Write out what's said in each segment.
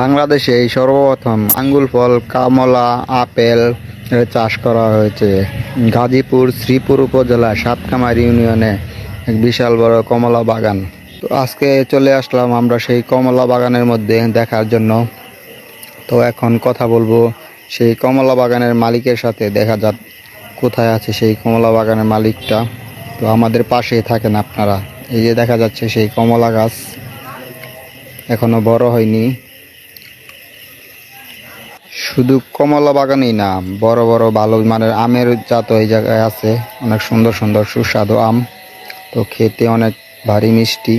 বাংলাদেশে সর্বপ্রথম আঙ্গুল, ফল, কামলা, আপেল চাষ করা হয়েছে। গাজীপুর, শ্রীপুর উপজেলা সাতকামার ইউনিয়নে এক বিশাল বড় কমলা বাগান। তো আজকে চলে আসলাম আমরা সেই কমলা বাগানের মধ্যে দেখার জন্য। তো এখন কথা বলব সেই কমলা বাগানের মালিকের সাথে, দেখা যাক কোথায় আছে সেই কমলা বাগানের মালিকটা। তো আমাদের পাশেই থাকেন আপনারা। এই যে দেখা যাচ্ছে সেই কমলা গাছ এখনও বড় হয়নি। শুধু কমলা বাগানই না, বড় বড় ভালো মানের আমের জাত এই জায়গায় আছে। অনেক সুন্দর সুন্দর সুস্বাদু আম। তো খেতে অনেক ভারী মিষ্টি।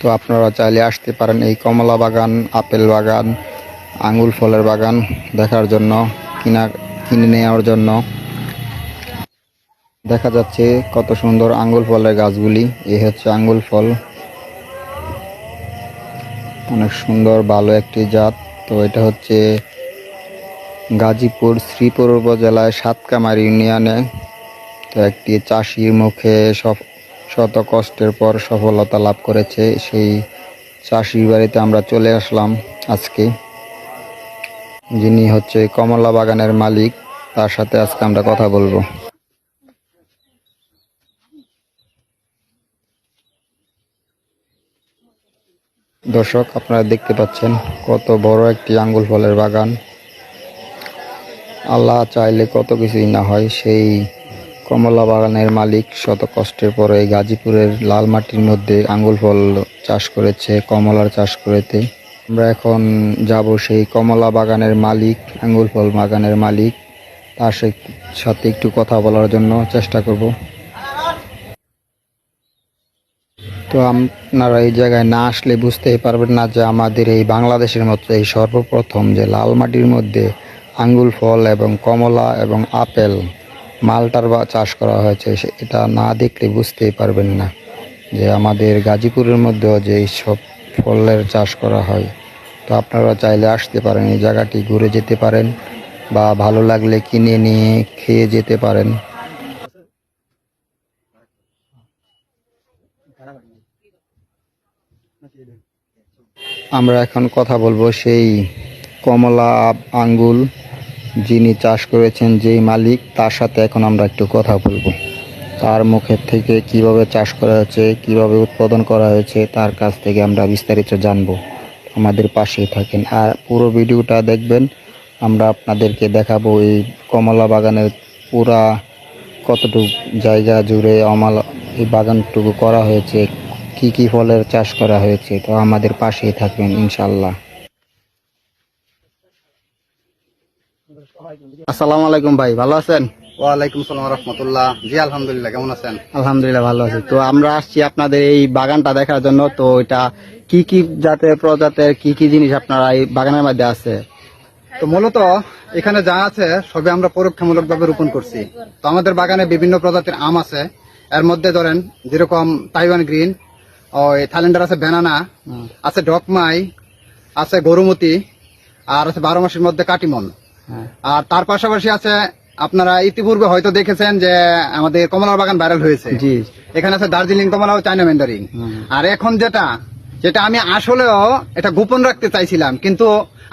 তো আপনারা চাইলে আসতে পারেন এই কমলা বাগান, আপেল বাগান আঙ্গুল ফলের বাগান দেখার জন্য, কিনা, কিনে নেওয়ার জন্য। দেখা যাচ্ছে কত সুন্দর আঙ্গুল ফলের গাছগুলি। এই হচ্ছে আঙ্গুল ফল। অনেক সুন্দর ভালো একটি জাত। তো এটা হচ্ছে গাজীপুর শ্রীপুর উপজেলায় সাতকামার ইউনিয়নে। তো একটি চাষির মুখে শত কষ্টের পর সফলতা লাভ করেছে সেই চাষির বাড়িতে আমরা চলে আসলাম আজকে। যিনি হচ্ছে কমলা বাগানের মালিক, তার সাথে আজকে আমরা কথা বলব। দর্শক, আপনারা দেখতে পাচ্ছেন কত বড় একটি আঙ্গুল ফলের বাগান। আল্লাহ চাইলে কত কিছুই না হয়, সেই কমলা বাগানের মালিক শত কষ্টের পরে গাজীপুরের লাল মাটির মধ্যে আঙ্গুল ফল চাষ করেছে, কমলার চাষ করেতে আমরা এখন যাব সেই কমলা বাগানের মালিক, আঙ্গুল ফল বাগানের মালিক, তার সাথে একটু কথা বলার জন্য চেষ্টা করব। তো আপনারা এই জায়গায় না আসলে বুঝতেই পারবেন না যে আমাদের এই বাংলাদেশের মধ্যে এই সর্বপ্রথম যে লাল মাটির মধ্যে আঙ্গুল, ফল এবং কমলা এবং আপেল মালটার বা চাষ করা হয়েছে এটা না দেখলে বুঝতেই পারবেন না যে আমাদের গাজীপুরের মধ্যেও যে এই সব ফলের চাষ করা হয়। তো আপনারা চাইলে আসতে পারেন, এই জায়গাটি ঘুরে যেতে পারেন বা ভালো লাগলে কিনে নিয়ে খেয়ে যেতে পারেন। আমরা এখন কথা বলব সেই কমলা আঙ্গুল যিনি চাষ করেছেন, যেই মালিক, তার সাথে এখন আমরা একটু কথা বলব। তার মুখের থেকে কীভাবে চাষ করা হয়েছে, কীভাবে উৎপাদন করা হয়েছে, তার কাছ থেকে আমরা বিস্তারিত জানব। আমাদের পাশেই থাকেন। আর পুরো ভিডিওটা দেখবেন, আমরা আপনাদেরকে দেখাবো এই কমলা বাগানের পুরা কতটুকু জায়গা জুড়ে আমাল এই বাগানটুকু করা হয়েছে কি কি ফলের চাষ করা হয়েছে তো আমাদের পাশেই থাকবেন ইনশাল্লাহ আসসালামু আলাইকুম ভাই ভালো আছেন? ওয়ালাইকুম সালাম রহমতুল্লাহ। জি আলহামদুলিল্লাহ কেমন আছেন? আলহামদুলিল্লাহ ভালো আছি। তো আমরা আসছি আপনাদের এই বাগানটা দেখার জন্য তো এটা কি কি জাতের প্রজাতের কি কি জিনিস আপনারা এই বাগানের মধ্যে আছে? তো মূলত এখানে যা আছে সবে আমরা পরীক্ষামূলক ভাবে রোপণ করছি। তো আমাদের বাগানে বিভিন্ন প্রজাতির আম আছে। এর মধ্যে ধরেন যেরকম তাইওয়ান গ্রিন ওই থাইল্যান্ডার আছে ব্যানানা আছে ডকমাই আছে গরুমতি আর আছে বারো মাসের মধ্যে কাটিমন। হ্যাঁ। আর তার পাশাপাশি আছে আপনারা ইতিপূর্বে হয়তো দেখেছেন যে আমাদের কমলার বাগান ভাইরাল হয়েছে। এখানে আছে দার্জিলিং কমলা ও চায়না ম্যান্ডারিং আর এখন যেটা যেটা আমি আসলেও এটা গোপন রাখতে চাইছিলাম কিন্তু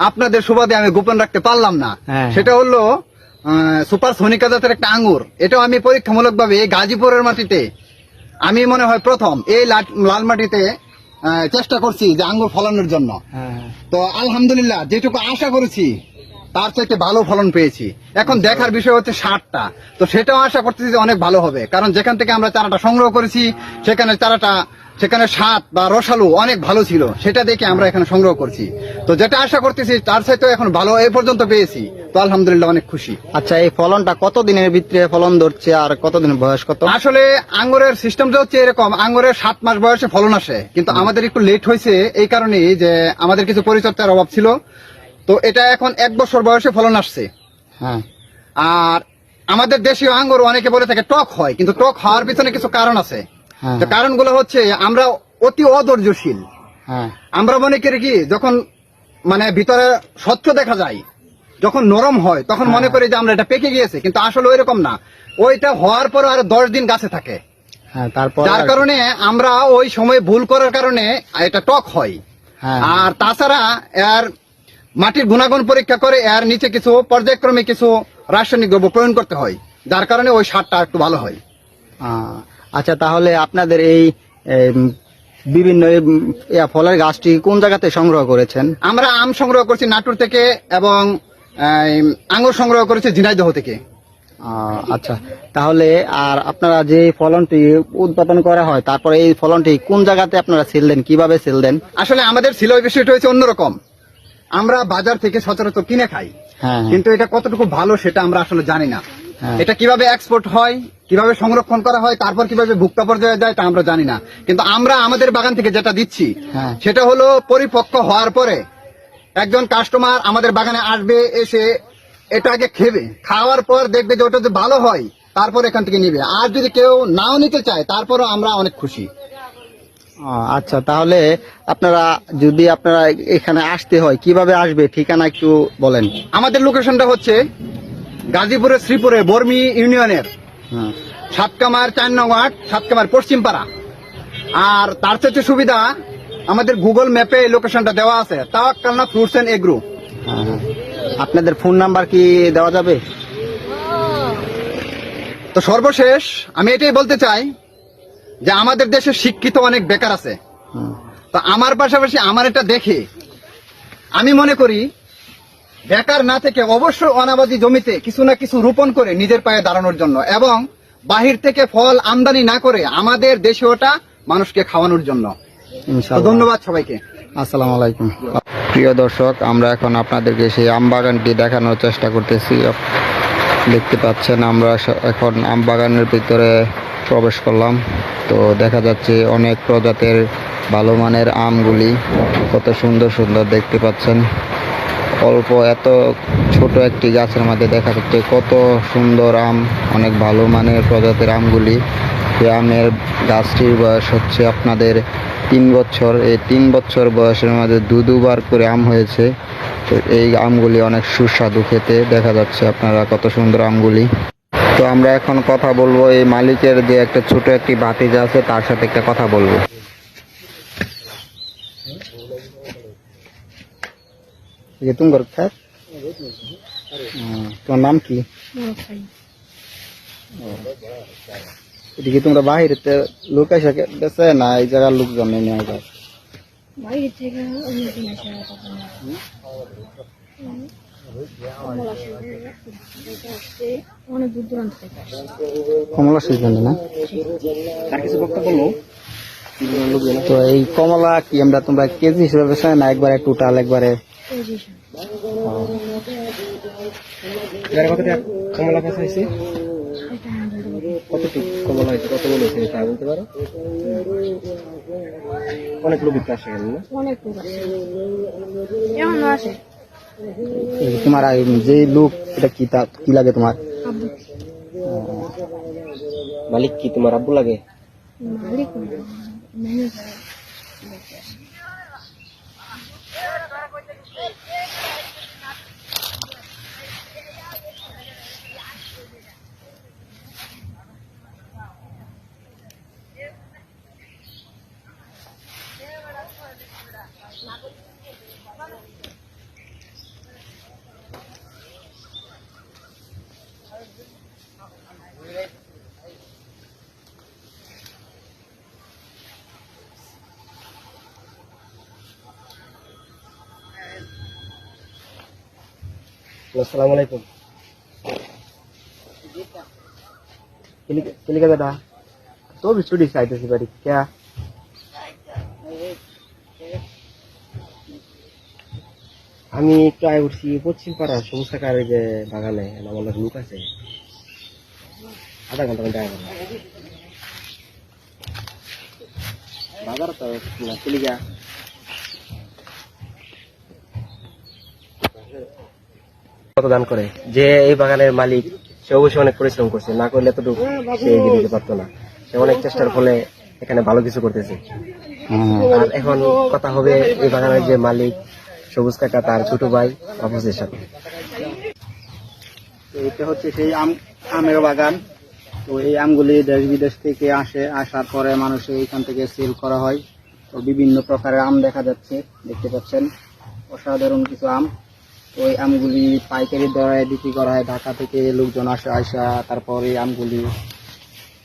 আপনাদের সুবাদে আমি গোপন রাখতে পারলাম না। হ্যাঁ। সেটা হলো সুপার সোনিকা জাতের একটা আঙ্গুর। এটাও আমি পরীক্ষামূলক ভাবে গাজীপুরের মাটিতে আমি মনে হয় প্রথম এই লাল মাটিতে চেষ্টা করছি যে আঙ্গুর ফলানোর জন্য। হ্যাঁ। তো আলহামদুলিল্লাহ যেটুকু আশা করেছি তার চাইতে ভালো ফলন পেয়েছি। এখন দেখার বিষয় হচ্ছে সারটা। তো সেটাও আশা করতেছি যে অনেক ভালো হবে। কারণ যেখান থেকে আমরা চারাটা সংগ্রহ করেছি সেখানে চারাটা সেখানে স্বাদ বা রসালু অনেক ভালো ছিল। সেটা দেখে আমরা এখানে সংগ্রহ করছি। তো যেটা আশা করতেছি তার চাইতে এখন ভালো এই পর্যন্ত পেয়েছি। তো আলহামদুলিল্লাহ অনেক খুশি। আচ্ছা এই ফলনটা কত দিনের ভিতরে ফলন ধরছে আর কত দিনের বয়স কত? আসলে আঙ্গুরের সিস্টেমটা হচ্ছে এরকম আঙ্গুরের সাত মাস বয়সে ফলন আসে। কিন্তু আমাদের একটু লেট হয়েছে এই কারণেই যে আমাদের কিছু পরিচর্যার অভাব ছিল। তো এটা এখন এক বছর বয়সে ফলন আসছে। হ্যাঁ। আর আমাদের দেশীয় আঙ্গুর অনেকে বলে থাকে টক হয় কিন্তু টক হওয়ার পিছনে কিছু কারণ আছে। হ্যাঁ। তো কারণগুলো হচ্ছে আমরা অতি অধৈর্যশীল। হ্যাঁ। আমরা মনে করি কি যখন মানে ভিতরে স্বচ্ছ দেখা যায় যখন নরম হয় তখন মনে করি যে আমরা এটা পেকে গিয়েছে কিন্তু আসলে ওই রকম না। ওইটা হওয়ার পর আর দশ দিন গাছে থাকে। হ্যাঁ তারপর যার কারণে আমরা ওই সময় ভুল করার কারণে এটা টক হয়। হ্যাঁ। আর তাছাড়া এর মাটির গুণাগুণ পরীক্ষা করে এর নিচে কিছু পর্যায়ক্রমে কিছু রাসায়নিক দ্রব্য প্রয়োগ করতে হয় যার কারণে ওই সারটা একটু ভালো হয়। আচ্ছা তাহলে আপনাদের এই বিভিন্ন ফলের গাছটি কোন জায়গাতে সংগ্রহ করেছেন? আমরা আম সংগ্রহ করছি নাটোর থেকে এবং আঙ্গুর সংগ্রহ করেছি ঝিনাইদহ থেকে আচ্ছা তাহলে আর আপনারা যে ফলনটি উৎপাদন করা হয় তারপরে এই ফলনটি কোন জায়গাতে আপনারা সেল দেন কীভাবে সেল দেন আসলে আমাদের ছিল বিষয়টা হয়েছে অন্যরকম আমরা বাজার থেকে সচরাচর কিনে খাই হ্যাঁ হ্যাঁ। কিন্তু এটা কতটুকু ভালো সেটা আমরা আসলে জানি না হ্যাঁ। এটা কীভাবে এক্সপোর্ট হয় কীভাবে সংরক্ষণ করা হয় তারপর কীভাবে ভুক্তা পর্যায়ে যায় তা আমরা জানি না কিন্তু আমরা আমাদের বাগান থেকে যেটা দিচ্ছি। সেটা হলো পরিপক্ক হওয়ার পরে একজন কাস্টমার আমাদের বাগানে আসবে এসে এটা আগে খেবে। খাওয়ার পর দেখবে যে ওটা যদি ভালো হয় তারপর এখান থেকে নিবে। আর যদি কেউ নাও নিতে চায় তারপরও আমরা অনেক খুশি। আচ্ছা তাহলে আপনারা যদি আপনারা এখানে আসতে হয় কীভাবে আসবে? ঠিকানা একটু বলেন। আমাদের লোকেশনটা হচ্ছে গাজীপুরের শ্রীপুরে বর্মি ইউনিয়নের। হ্যাঁ। সাতকামার চার নং ওয়ার্ড সাতকামার পশ্চিম পাড়া আর তার চেয়ে সুবিধা আমাদের গুগল ম্যাপে লোকেশনটা দেওয়া আছে। তাওয়াক্কালনা ফ্রুটস এন্ড এগ্রো হ্যাঁ, হ্যাঁ। আপনাদের ফোন নাম্বার কি দেওয়া যাবে? তো সর্বশেষ আমি এটাই বলতে চাই যে আমাদের দেশে শিক্ষিত অনেক বেকার আছে। তো আমার পাশাপাশি আমার এটা দেখে আমি মনে করি বেকার না থেকে অবশ্যই অনাবাদী জমিতে কিছু না কিছু রোপণ করে নিজের পায়ে দাঁড়ানোর জন্য এবং বাহির থেকে ফল আমদানি না করে আমাদের দেশে ওটা মানুষকে খাওয়ানোর জন্য। ধন্যবাদ সবাইকে। আসসালামু আলাইকুম। প্রিয় দর্শক আমরা এখন আপনাদেরকে সেই আম বাগানটি দেখানোর চেষ্টা করতেছি। দেখতে পাচ্ছেন আমরা এখন আম বাগানের ভিতরে প্রবেশ করলাম। তো দেখা যাচ্ছে অনেক প্রজাতির ভালো মানের আমগুলি কত সুন্দর সুন্দর দেখতে পাচ্ছেন। অল্প এত ছোট একটি গাছের মধ্যে দেখা যাচ্ছে কত সুন্দর আম অনেক ভালো মানের প্রজাতির আমগুলি। এই আমের গাছটির বয়স হচ্ছে আপনাদের তিন বছর। এই তিন বছর বয়সের মধ্যে দু দুবার করে আম হয়েছে। তো এই আমগুলি অনেক সুস্বাদু খেতে। দেখা যাচ্ছে আপনারা কত সুন্দর আমগুলি। তো আমরা এখন কথা বলব এই মালিকের যে একটা ছোট একটি বাতি যা আছে তার সাথে একটা কথা বলব। তোমার নাম কি? এদিকে তোমরা বাহিরেতে লোক এসে গেছে না এই জায়গার লোকজন নেওয়া যায় বাইরে থেকে আসে। কমলা সিজন না? তো এই কমলা কি আমরা তোমরা কেজি হিসেবে বেছে না একবারে টোটাল একবারে? কমলা হয়েছে? হ্যান্ডেল দেবো কতটি হয়েছে কত মনে হয়েছে তা বলতে পারো? অনেক লোক বিক্রি আসে কেন অনেক লোক আছে আসে। তোমার যে লোক এটা কি তা কি লাগে তোমার? মালিক কি তোমার আব্বু লাগে? মালিক ম্যানেজার আসসালামু আলাইকুম। কিলিকা দাদা তো বিস্টুডি চাইতেছি বাড়ি ক্যা আমি একটু আয় উঠছি, পশ্চিম পাড়া সবুজ থাকার যে বাগানে আমার লোক আছে। আধা ঘণ্টা ঘণ্টা আয় করলাম। বাজার তো চিলিকা কত দান করে যে এই বাগানের মালিক সে অবশ্যই অনেক পরিশ্রম করছে না করলে এতটুকু সে এগিয়ে দিতে পারতো না। সে অনেক চেষ্টার ফলে এখানে ভালো কিছু করতেছে। আর এখন কথা হবে এই বাগানের যে মালিক সবুজ কাকা তার ছোট ভাই অফিসের সাথে। এটা হচ্ছে সেই আম আমের বাগান। তো এই আমগুলি দেশ বিদেশ থেকে আসে আসার পরে মানুষ এইখান থেকে সেল করা হয়। তো তো বিভিন্ন প্রকারের আম দেখা যাচ্ছে দেখতে পাচ্ছেন। অসাধারণ কিছু আম। এই আমগুলি পাইকারি দরে বিক্রি করা হয়। ঢাকা থেকে লোকজন আসে আসা তারপরে আমগুলি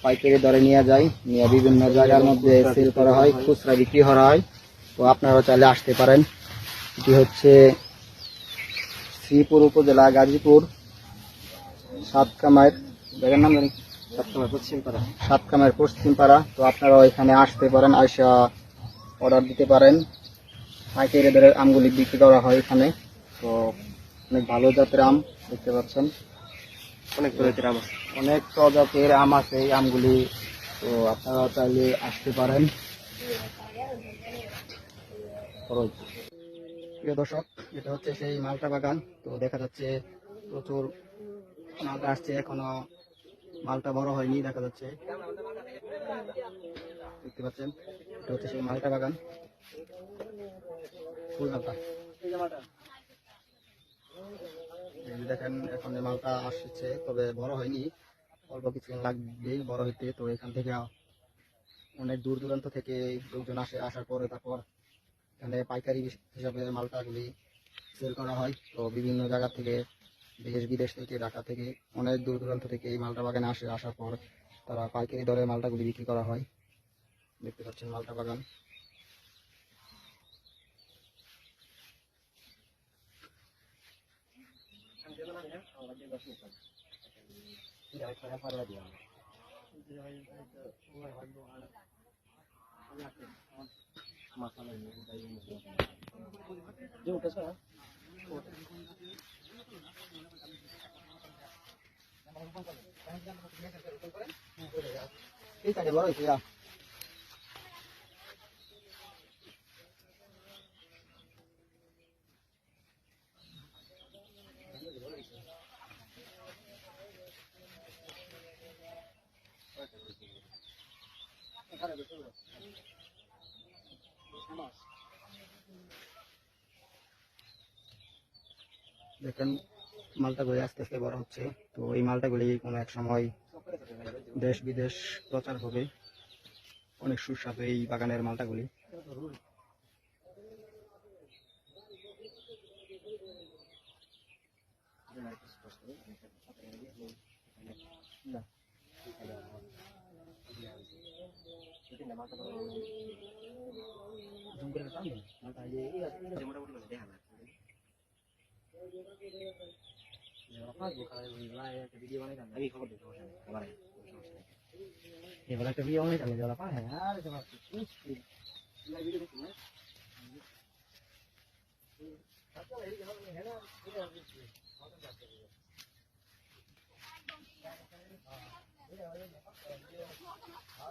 পাইকারি দরে নিয়ে যায়। নিয়ে বিভিন্ন জায়গার মধ্যে সেল করা হয় খুচরা বিক্রি করা হয়। তো আপনারা চাইলে আসতে পারেন। এটি হচ্ছে শ্রীপুর উপজেলা গাজীপুর সাতকামায়ের জায়গার নাম জানি? সাতকামায় পশ্চিম পাড়া সাতকামায়ের পশ্চিম পাড়া তো আপনারা এখানে আসতে পারেন আইসা অর্ডার দিতে পারেন। পাইকারি দরে আমগুলি বিক্রি করা হয় এখানে। তো অনেক ভালো জাতের আম দেখতে পাচ্ছেন। অনেক প্রজাতির আম অনেক প্রজাতির আম আছে এই আমগুলি। তো আপনারা চাইলে আসতে পারেন। প্রিয় দর্শক এটা হচ্ছে সেই মালটা বাগান। তো দেখা যাচ্ছে প্রচুর মালটা আসছে এখনও মালটা বড় হয়নি দেখা যাচ্ছে। দেখতে পাচ্ছেন এটা হচ্ছে সেই মালটা বাগান। ফুল মালটা। দেখেন, এখন মালটা আসছে, তবে বড় হয়নি। অল্প কিছু লাগবে বড় হইতে। তো এখান থেকে অনেক দূর দূরান্ত থেকে লোকজন আসে, আসার পরে তারপর এখানে পাইকারি হিসাবে মালটাগুলি সেল করা হয়। তো বিভিন্ন জায়গা থেকে, দেশ বিদেশ থেকে, ঢাকা থেকে, অনেক দূর দূরান্ত থেকে এই মালটা বাগানে আসে। আসার পর তারা পাইকারি দরে মালটাগুলি বিক্রি করা হয়। দেখতে পাচ্ছেন মালটা বাগান। এই সাইডে বড় হয়েছে দেখেন মালটাগুলি আস্তে আস্তে বড় হচ্ছে। তো এই মালটাগুলি কোনো এক সময় দেশ বিদেশ প্রচার হবে। অনেক সুস্বাদু এই বাগানের মালটাগুলি আমি খবর দিই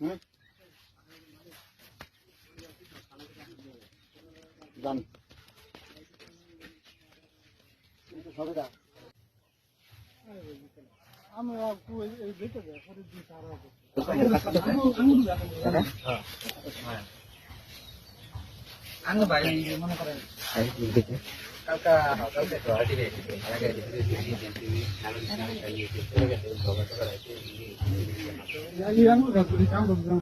নেই আমার এবার একটা বিয়ে অনেক আগে যাওয়া পায় আর জান দেখে কালকা